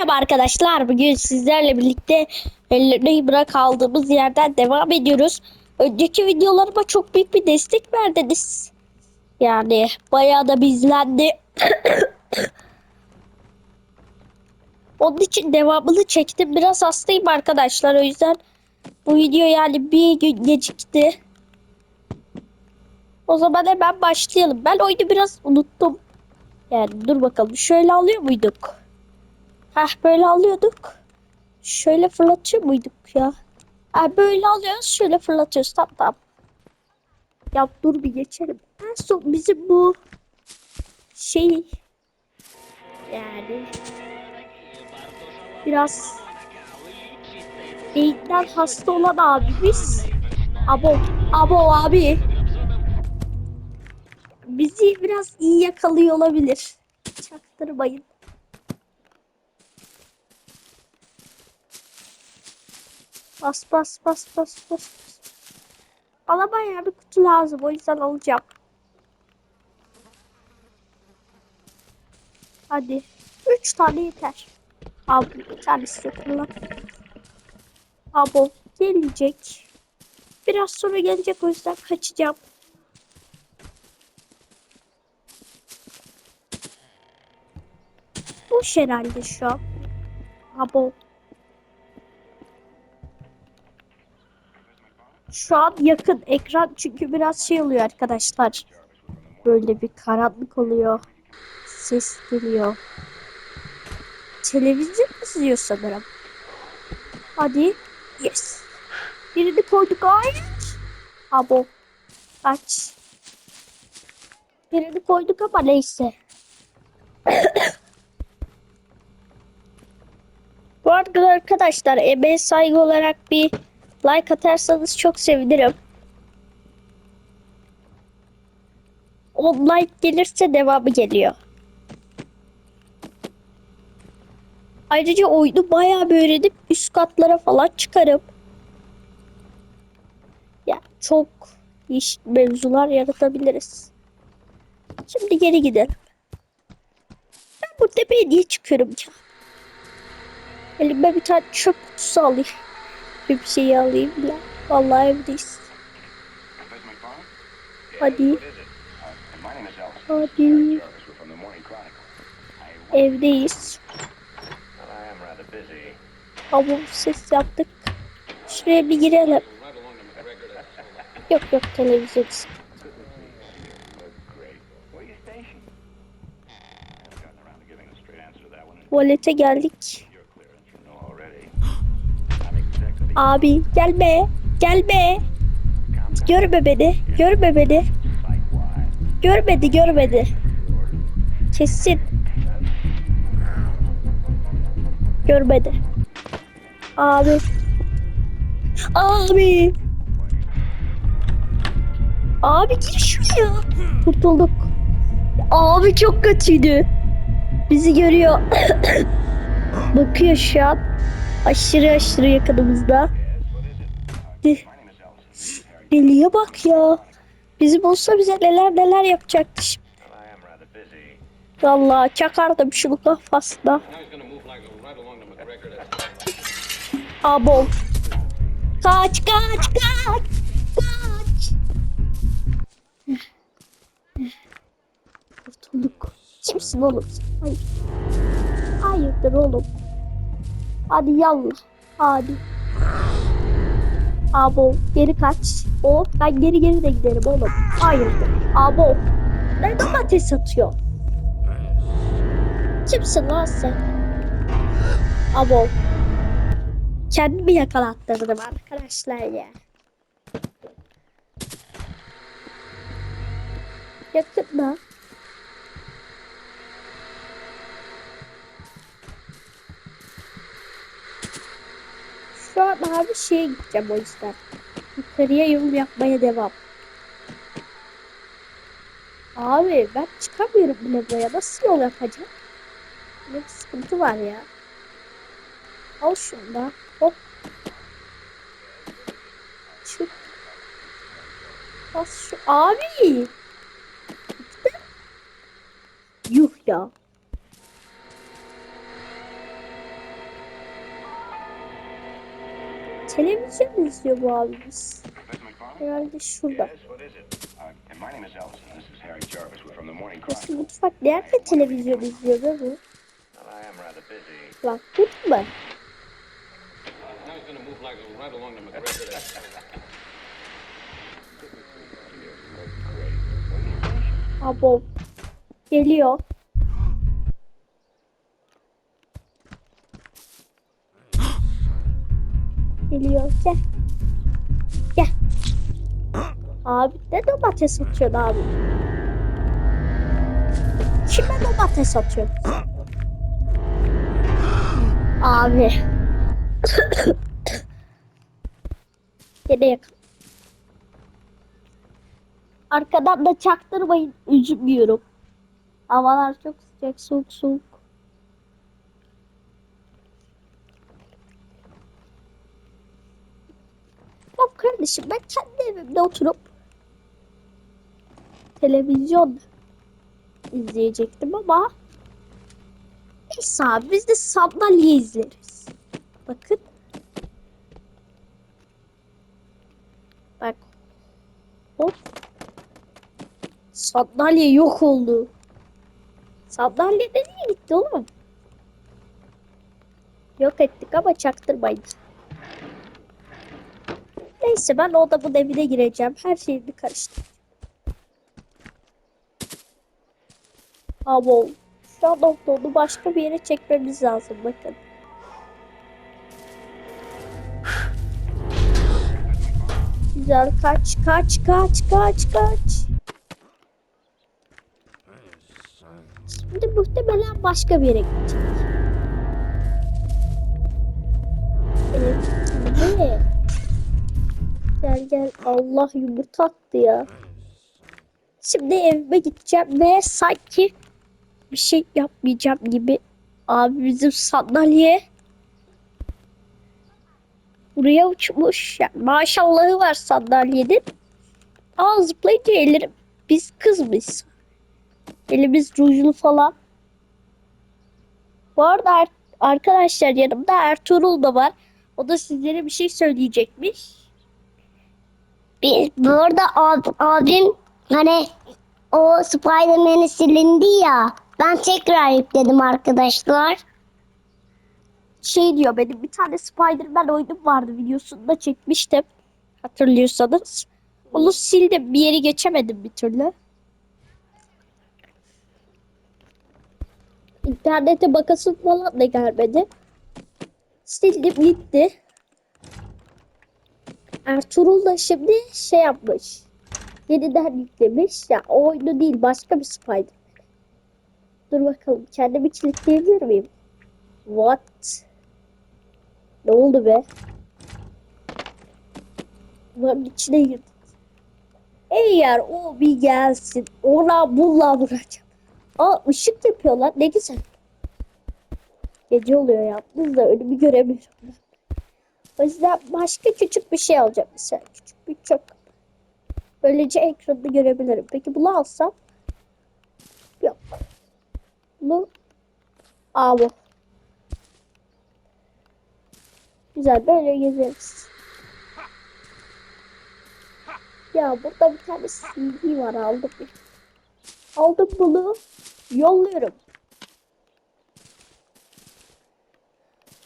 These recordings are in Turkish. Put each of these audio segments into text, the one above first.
Merhaba arkadaşlar. Bugün sizlerle birlikte ellerini bırak aldığımız yerden devam ediyoruz. Önceki videolarıma çok büyük bir destek verdiniz. Yani bayağı da bizlendi. Onun için devamını çektim. Biraz hastayım arkadaşlar. O yüzden bu video yani bir gün gecikti. O zaman hemen başlayalım. Ben oyunu biraz unuttum. Yani dur bakalım. Şöyle alıyor muyduk? Heh böyle alıyorduk. Şöyle fırlatıyor muyduk ya? Ha, böyle alıyoruz şöyle fırlatıyoruz. Tamam tamam. Ya dur bir geçelim. En son bizim bu şey yani biraz beyinden hasta olan abimiz abo abo abi bizi biraz iyi yakalıyor olabilir. Çaktırmayın. Bas bas bas bas bas. Bana bayağı bir kutu lazım. O yüzden alacağım. Hadi. Üç tane yeter. Abi bir tanesi kullan. Abo gelecek. Biraz sonra gelecek o yüzden kaçacağım. Boş herhalde şu an. Abo. Şu an yakın ekran çünkü biraz şey oluyor arkadaşlar. Böyle bir karanlık oluyor. Ses geliyor. Televizyon izliyor sanırım. Hadi. Yes. Birini koyduk. Hayır. Abo. Kaç. Birini koyduk ama neyse. Bu arada arkadaşlar emeğe saygı olarak bir like atarsanız çok sevinirim. 10 like gelirse devamı geliyor. Ayrıca oyunu bayağı bir öğrenip üst katlara falan çıkarıp ya çok iş mevzular yaratabiliriz. Şimdi geri gidelim. Ben bu tepeye niye çıkıyorum ki? Elime bir tane çöp kutusu alayım. Bir şey alayım ya. Vallahi evdeyiz. Hadi. Hadi. Evdeyiz. Ama ses yaptık. Şuraya bir girelim. Yok yok televizyon. Tuvalete geldik. Abi gelme. Gelme. Görme beni. Görme beni. Görmedi görmedi. Kesin. Görmedi. Abi. Abi. Abi gir şuraya. Kurtulduk. Abi çok kötüydü. Bizi görüyor. Bakıyor şu an. Aşırı aşırı yakınımızda. De- Deliye bak ya. Bizi bulsa bize neler neler yapacaktı şimdi. Vallahi çakardım şunu kafasına. Abo. Kaç kaç kaç. Kaç. Kurtulduk. Kimsin oğlum? Hayır. Hayırdır oğlum. Hadi yallah. Hadi. Abo geri kaç. O ben geri geri de giderim oğlum. Hayırdır. Abo. Ne domates atıyor? Kimsin lan sen? Abo. Kendimi yakalattırdım arkadaşlar ya. Yakında. Şu an abi şeye gideceğim o yüzden. Yukarıya yol yapmaya devam. Abi ben çıkamıyorum bile buraya. Nasıl yol yapacağım? Bir sıkıntı var ya. Al şunu. Hop. Çık. Bas şu. Abi. Yuh ya. Televizyon izliyor bu abimiz? Herhalde şurada. Nasıl mutfak nerede televizyon izliyor be bu? Lan tut mu? Now he's Geliyor. Gel. Gel. Abi ne domates atıyorsun abi? Kime domates atıyorsun? Abi. Gene yakın. Arkadan da çaktırmayın. Üzülmüyorum. Havalar çok sıcak, soğuk soğuk. Bak kardeşim ben kendi evimde oturup televizyon izleyecektim ama neyse abi biz de sandalye izleriz. Bakın. Bak. Hop. Sandalye yok oldu. Sandalye nereye gitti oğlum? Yok ettik ama çaktırmayın. Neyse ben odamın evine gireceğim. Her şeyi bir karıştır. Abo. Şu an onu başka bir yere çekmemiz lazım bakın. Güzel kaç kaç kaç kaç kaç. Şimdi muhtemelen başka bir yere gidecek. Evet. Gel. Allah yumurta attı ya. Şimdi evime gideceğim ve sanki bir şey yapmayacağım gibi. Abi bizim sandalye buraya uçmuş. Yani maşallahı var sandalyenin. Aa zıplayınca ellerim biz kız mıyız? Elimiz rujlu falan. Bu arada ar- arkadaşlar yanımda Ertuğrul da var. O da sizlere bir şey söyleyecekmiş. Biz burada ab- abim hani o Spider-Man'i silindi ya. Ben tekrar yükledim arkadaşlar. Şey diyor benim bir tane Spider-Man oyunum vardı videosunu da çekmiştim. Hatırlıyorsanız. Onu sildim. Bir yeri geçemedim bir türlü. İnternete bakasım falan da gelmedi. Sildim gitti. Ertuğrul da şimdi şey yapmış. Yeniden yüklemiş. Ya o oyunu değil başka bir Spider. Dur bakalım kendimi kilitleyebilir miyim? What? Ne oldu be? Bunların içine girdik. Eğer o bir gelsin ona bununla vuracağım. Aa ışık yapıyorlar ne güzel. Gece oluyor yalnız da önümü göremiyorum. Yüzden başka küçük bir şey alacağım mesela. Küçük bir çöp. Böylece ekranı görebilirim. Peki bunu alsam? Yok. Bu. Aa bu. Güzel böyle gezeriz. Ya burada bir tane CD var aldım. Aldım bunu. Yolluyorum.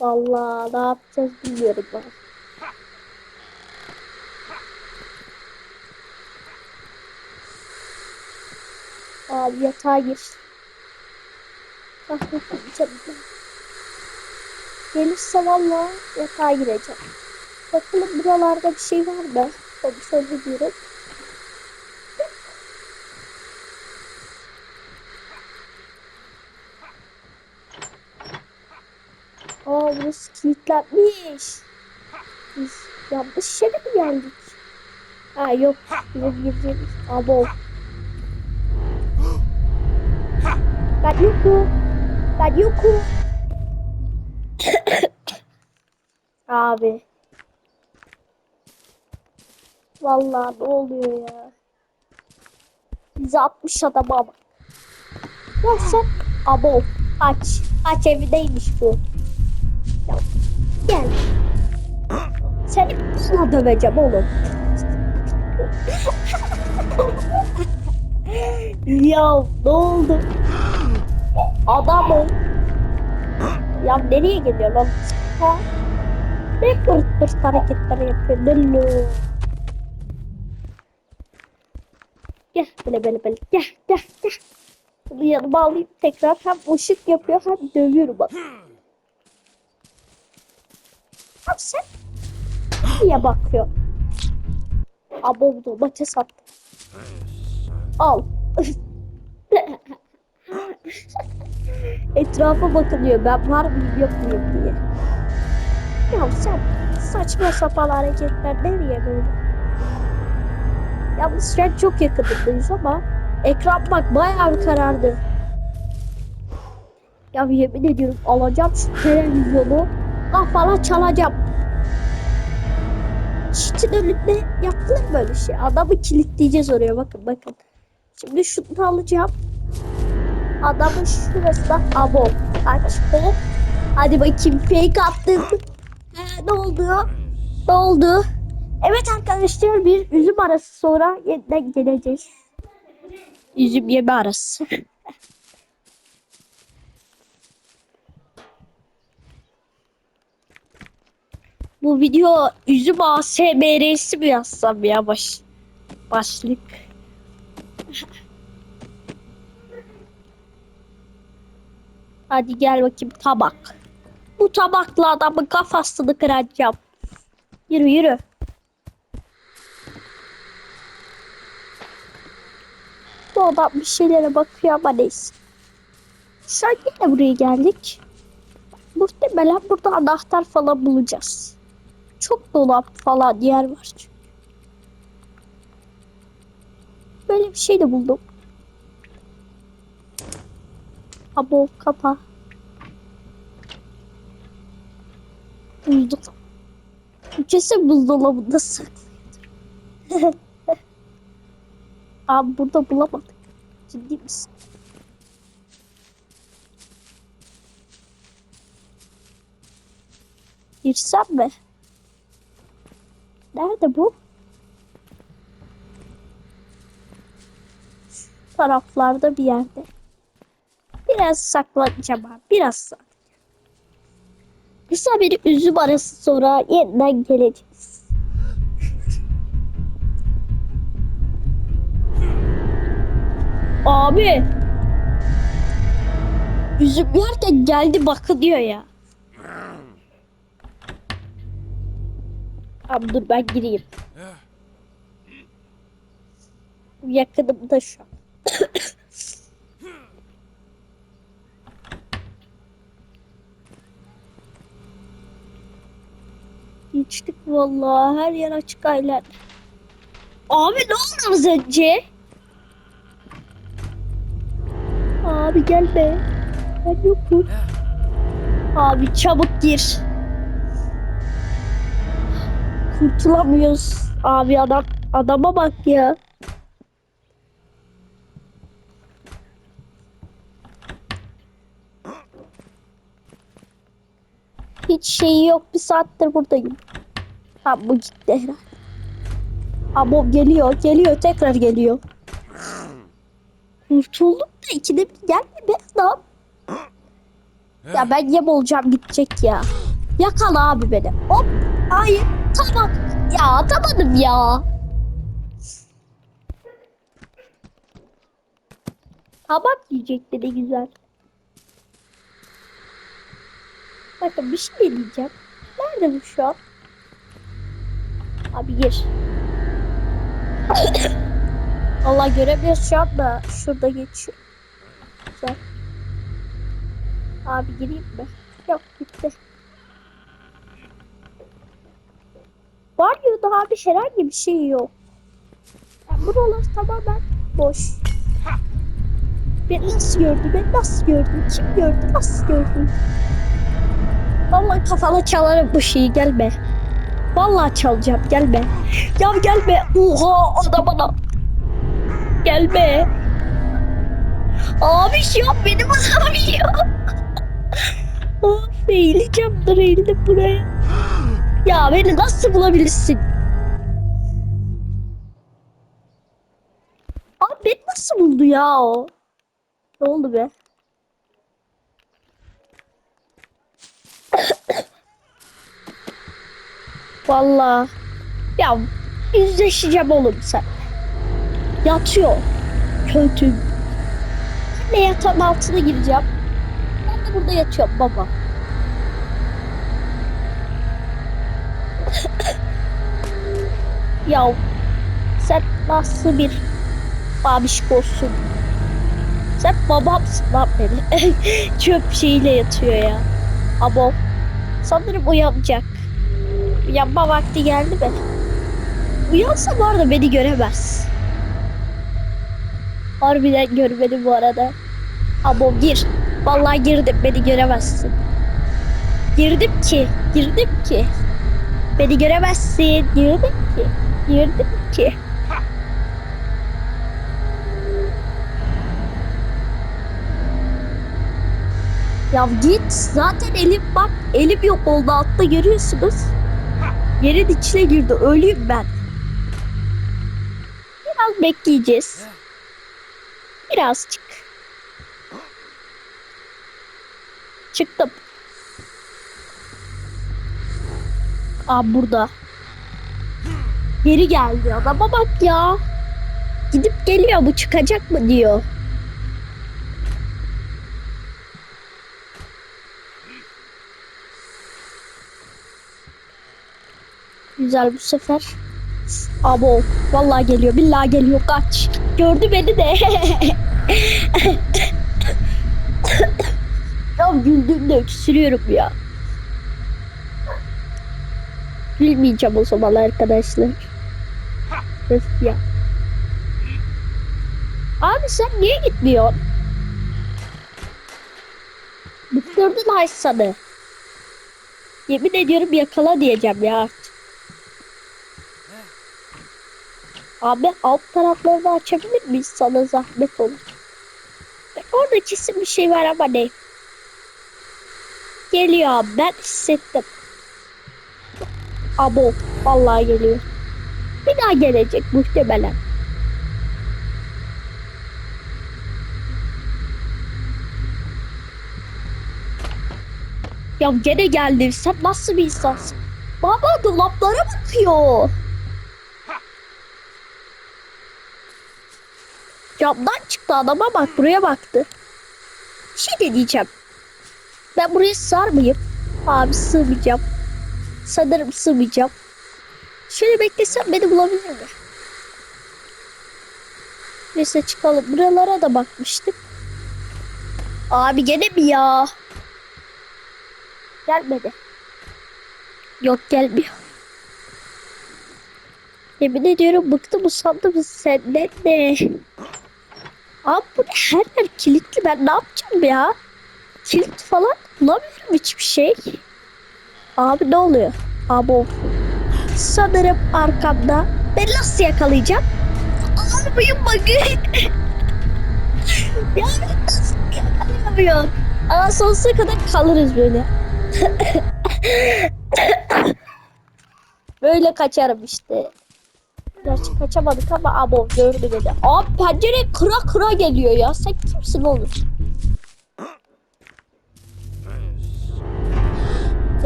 Vallahi ne yapacağız bilmiyorum ben. Abi yatağa gir. Gelirse valla yatağa gireceğim. Bakalım buralarda bir şey var mı? Kontrol ediyorum. Aa burası kilitlenmiş. Biz yanlış yere mi geldik? Ha yok. Bizim girdiğimiz. Abo. Ben yokum. Ben yokum. Abi. Vallahi ne oluyor ya? Bize 60 adama bak. Ya sen abo aç. Aç evindeymiş bu. Gel. Seni bana döveceğim oğlum. ya ne oldu? Adam ol. Ya nereye geliyor lan? Ha? Ne pırt pırt hareketler yapıyor? Lülü. Gel böyle böyle böyle. Gel gel gel. Bunu yanıma alayım tekrar. Hem ışık yapıyor hem dövüyorum bak. Sen niye bakıyor? Abo domates attı. Al. Etrafa bakınıyor. Ben var mıyım yok muyum diye. Ya sen saçma sapan hareketler nereye böyle? Yalnız şu an çok yakınındayız ama ekran bak bayağı bir karardı. Ya yemin ediyorum alacağım şu televizyonu kafana çalacağım. Çitin önünde yapılır böyle şey. Adamı kilitleyeceğiz oraya bakın bakın. Şimdi şunu alacağım. Adamın şurasına abo. Aç hop. Hadi bakayım fake attım. He, ne oldu? Ne oldu? Evet arkadaşlar bir üzüm arası sonra yeniden geleceğiz. Üzüm yeme arası. Bu video üzüm ASMR'si mi yazsam ya baş başlık. Hadi gel bakayım tabak. Bu tabakla adamın kafasını kıracağım. Yürü yürü. Bu adam bir şeylere bakıyor ama neyse. Yine buraya geldik. Muhtemelen burada anahtar falan bulacağız. Çok dolap falan yer var çünkü. Böyle bir şey de buldum. Abo kapa. Buldum. Kesin buzdolabında saklıydı. Abi burada bulamadık. Ciddi misin? Girsem mi? Nerede bu? Şu taraflarda bir yerde. Biraz saklanacağım abi. Biraz saklanacağım. Kısa bir üzüm arası sonra yeniden geleceğiz. Abi. Üzüm yerken geldi bakın diyor ya. Abi ben gireyim. Yakınımda şu an. Geçtik vallahi her yer açık aylar. Abi ne oldu az önce? Abi gel be. Ben yokum. Abi çabuk gir. Kurtulamıyoruz. Abi adam adama bak ya. Hiç şeyi yok. Bir saattir buradayım. Ha bu gitti herhalde. Ha bu geliyor. Geliyor. Tekrar geliyor. Kurtuldum da ikide bir gelme be adam. Ya ben yem olacağım gidecek ya. Yakala abi beni. Hop. Hayır. Tamam. Ya atamadım ya. Tabak yiyecekti ne güzel. Bakın bir şey deneyeceğim. Nerede bu şu an? Abi gir. Allah göremiyoruz şu anda. Şurada geçiyor. Güzel. Abi gireyim mi? Yok gitti. Banyoda abi herhangi bir şey yok. Yani buralar tamamen boş. Ben nasıl gördüm? Ben nasıl gördüm? Kim gördü? Nasıl gördü? Vallahi kafana çalarım bu şeyi gelme. Vallahi çalacağım gelme. Ya gelme. Oha adamına. Gelme. Abi şu an benim adam yiyor. of eğileceğim dur eğildim buraya. Ya beni nasıl bulabilirsin? Abi beni nasıl buldu ya o? Ne oldu be? Vallahi ya yüzleşeceğim oğlum sen. Yatıyor. Kötü. Ben de yatağın altına gireceğim. Ben de burada yatıyorum baba. Ya sen nasıl bir babişkosun? Sen babamsın lan beni. Çöp şeyiyle yatıyor ya. Ama sanırım uyanacak. Uyanma vakti geldi mi? Uyansa bu arada beni göremez. Harbiden görmedi bu arada. Abo gir. Vallahi girdim beni göremezsin. Girdim ki. Girdim ki. Beni göremezsin. Girdim ki. Girdim ki. Ya git. Zaten elim bak. Elim yok oldu altta görüyorsunuz. Yerin içine girdi. Ölüyüm ben. Biraz bekleyeceğiz. Birazcık. Çıktım. Aa burada. Geri geldi adama bak ya. Gidip geliyor bu çıkacak mı diyor. Güzel bu sefer. Abo vallahi geliyor billahi geliyor kaç. Gördü beni de. ya güldüğümde öksürüyorum ya. Gülmeyeceğim o zaman arkadaşlar. Öf ya. Abi sen niye gitmiyorsun? Bıktırdın Aysan'ı. Yemin ediyorum yakala diyeceğim ya artık. Abi alt taraflarını açabilir miyiz? Sana zahmet olur. Bak Orada kesin bir şey var ama ne? Geliyor ben hissettim. Abo vallahi geliyor. Bir daha gelecek muhtemelen. Ya gene geldin sen nasıl bir insansın? Baba dolaplara bakıyor. Camdan çıktı adama bak buraya baktı. Bir şey de diyeceğim. Ben buraya sığar mıyım? Abi sığmayacağım. Sanırım sığmayacağım. Şöyle beklesem beni bulabilir mi? Neyse çıkalım. Buralara da bakmıştık. Abi gene mi ya? Gelmedi. Yok gelmiyor. Yemin ediyorum bıktım usandım senden de. Abi bu her yer kilitli ben ne yapacağım ya? Kilit falan bulamıyorum hiçbir şey. Abi ne oluyor? Abi of. Sanırım arkamda. Ben nasıl yakalayacağım? Arabayı bakın. ya ben nasıl yakalayamıyorum? Aa sonsuza kadar kalırız böyle. böyle kaçarım işte. Gerçi kaçamadık ama abo gördü beni. Abi pencere kıra kıra geliyor ya. Sen kimsin oğlum?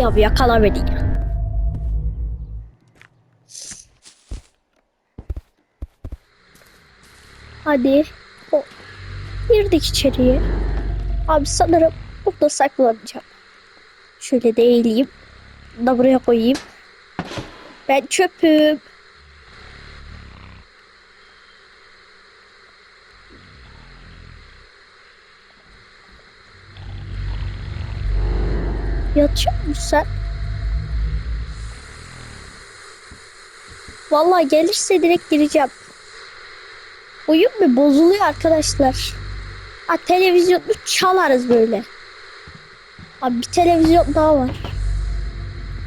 Ya yakala beni ya. Hadi. O. Girdik içeriye. Abi sanırım burada saklanacağım. Şöyle de eğileyim. Da buraya koyayım. Ben çöpüm. Yatıyor musun sen? Vallahi gelirse direkt gireceğim. Oyun mu bozuluyor arkadaşlar? Ha televizyonu çalarız böyle. Abi bir televizyon daha var.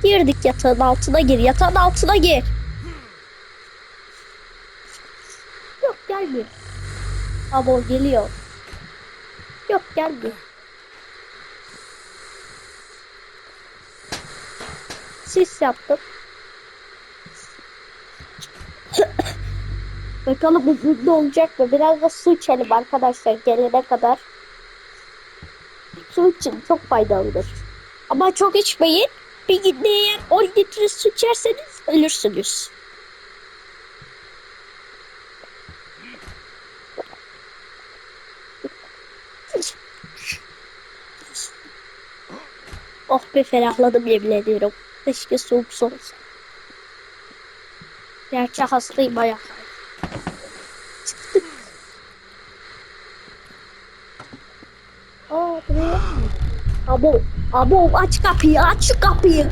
Girdik yatağın altına gir. Yatağın altına gir. Yok gelmiyor. Abi o geliyor. Yok gelmiyor. sis yaptım. Bakalım bunda olacak mı? Biraz da su içelim arkadaşlar gelene kadar. Su için çok faydalıdır. Ama çok içmeyin. Bir günde eğer 10 litre su içerseniz ölürsünüz. Oh be ferahladım yemin ediyorum. Keşke soğuk su olsa. Gerçi hastayım bayağı. Çıktık. Aa buraya mı? Abo, abo aç kapıyı, aç şu kapıyı.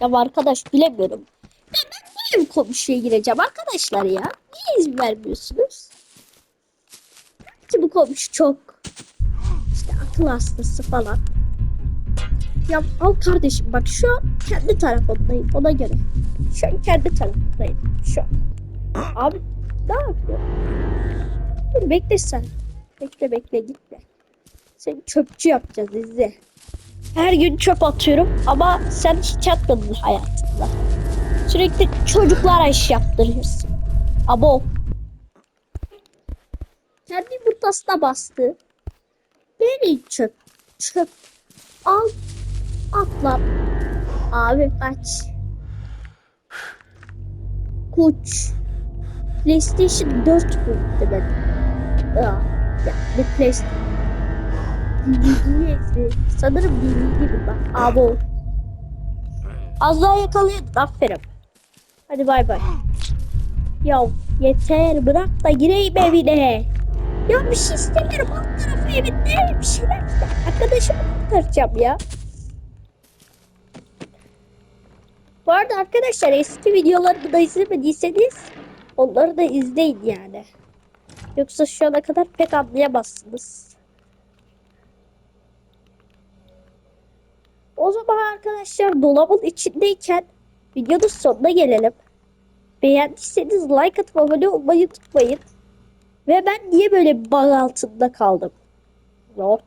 ya arkadaş bilemiyorum. Ya ben niye bu komşuya gireceğim arkadaşlar ya? Niye izin vermiyorsunuz? Ki bu komşu çok işte akıl hastası falan. Ya al kardeşim bak şu an kendi tarafındayım ona göre. Şu an kendi tarafındayım şu an. Abi ne yapıyor? Dur bekle sen. Bekle bekle gitme. Seni çöpçü yapacağız izle. Her gün çöp atıyorum ama sen hiç atmadın hayatında. Sürekli çocuklara iş yaptırıyorsun. Abo. Kendi yumurtasına bastı. Nereye çöp? Çöp. Al. Atla. Abi kaç. Kuş. PlayStation 4 bu ben. Aa, ya ne PlayStation? DVD Sanırım DVD bu bak. Abo. Az daha yakalayın. Aferin. Hadi bay bay. Ya yeter bırak da gireyim evine. Ya bir şey istemiyorum. Alt tarafı evinde bir şeyler. Arkadaşımı kurtaracağım ya. Bu arada arkadaşlar eski videolarımı da izlemediyseniz onları da izleyin yani. Yoksa şu ana kadar pek anlayamazsınız. O zaman arkadaşlar dolabın içindeyken videonun sonuna gelelim. Beğendiyseniz like atıp abone olmayı unutmayın. Ve ben niye böyle bug altında kaldım? Zor.